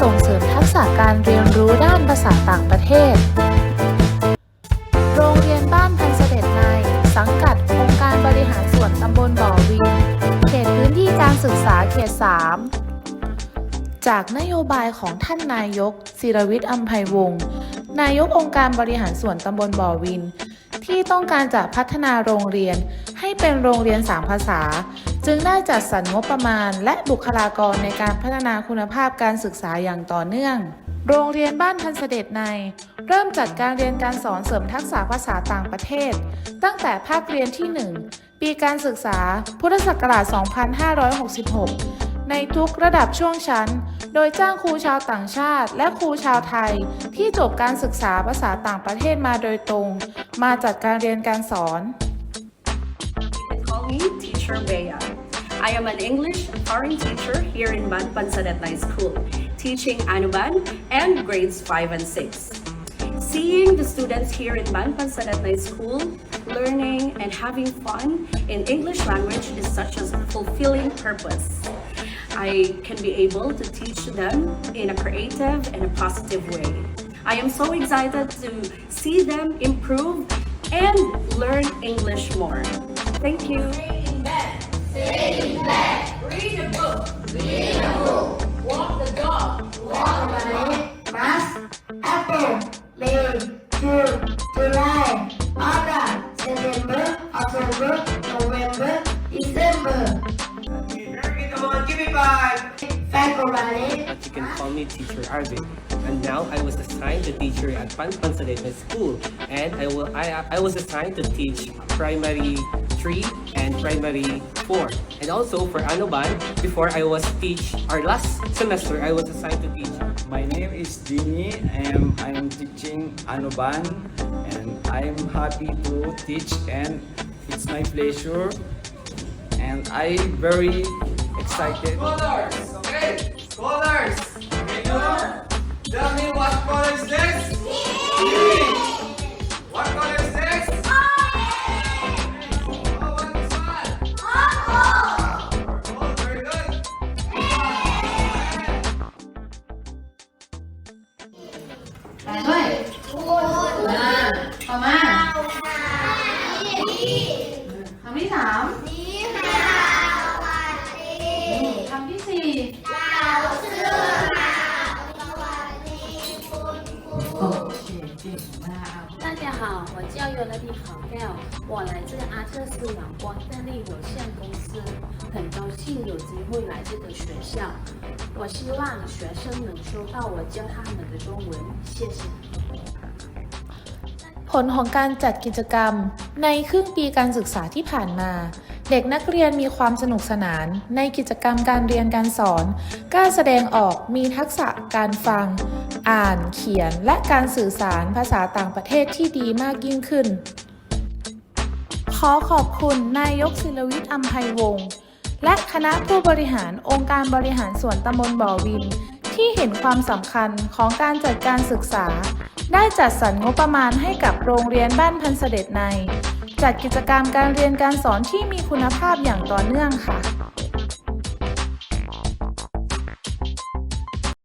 ส่งเสริมทักษะการเรียนรู้ด้านภาษาต่างประเทศ โรงเรียนบ้านพันเสด็จใน สังกัดองค์การบริหารส่วนตำบลบ่อวิน เขตพื้นที่การศึกษาเขต 3 จากนโยบายของท่านนายกศิรวิทย์อัมไพวงศ์นายกองค์การบริหารส่วนตำบลบ่อวิน ที่ต้องการจะพัฒนาโรงเรียนให้เป็นโรงเรียน3ภาษา จึงได้จัดสรรงบประมาณ และบุคลากรในการพัฒนาคุณภาพการศึกษาอย่างต่อเนื่อง โรงเรียนบ้านพันเสด็จใน เริ่มจัดการเรียนการสอนเสริมทักษะภาษาต่างประเทศ ตั้งแต่ภาคเรียนที่ 1 ปีการศึกษา พุทธศักราช 2566 ในทุกระดับช่วงชั้น โดยจ้างครูชาวต่างชาติ และครูชาวไทย ที่จบการศึกษาภาษาต่างประเทศมาโดยตรง มาจัดการเรียนการสอน me Teacher Bea. I am an English foreign teacher here in Ban Pansadet High School, teaching Anuban and grades 5 and 6. Seeing the students here in Ban Pansadet High School learning and having fun in English language is such a fulfilling purpose. I can be able to teach them in a creative and a positive way. I am so excited to see them improve and learn English more. Thank you. March, April, May, June, July, August, September, October, November, December. Come on, give me five. February, But you can call me Teacher Arvin. And now I was assigned to teacher at Pan Pansaleta School. And I will I, I was assigned to teach primary 3 and primary 4. And also for Anoban, before I was teach our last semester I was assigned to teach My name is Dini I am I am teaching Anuban and I am happy to teach and it's my pleasure and I very excited. Scholars, okay? Scholars, can you tell me what color is this? ไปด้วยอ่าต่อมาคำที่สาม เคเก่งมาก 大家好，我叫尤拉蒂考廖，我来自阿特斯阳光电力有限公司，很高兴有机会来这个学校。我希望学生能收到我教他们的中文，谢谢。 ผลของการจัดกิจกรรม ในครึ่งปีการศึกษาที่ผ่านมา เด็กนักเรียนมีความสนุกสนาน ในกิจกรรมการเรียนการสอนกล้าแสดงออกมีทักษะการฟัง อ่าน เขียน และการสื่อสารภาษาต่างประเทศที่ดีมากยิ่งขึ้น ขอขอบคุณนายกศิลวิทย์อัมไพวงศ์และคณะผู้บริหารองค์การบริหารส่วนตำบลบ่อวิน ที่เห็นความสำคัญของการจัดการศึกษา ได้จัดสรรงบประมาณให้กับโรงเรียนบ้านพันเสด็จใน จัดกิจกรรมการเรียนการสอนที่มีคุณภาพอย่างต่อเนื่องค่ะ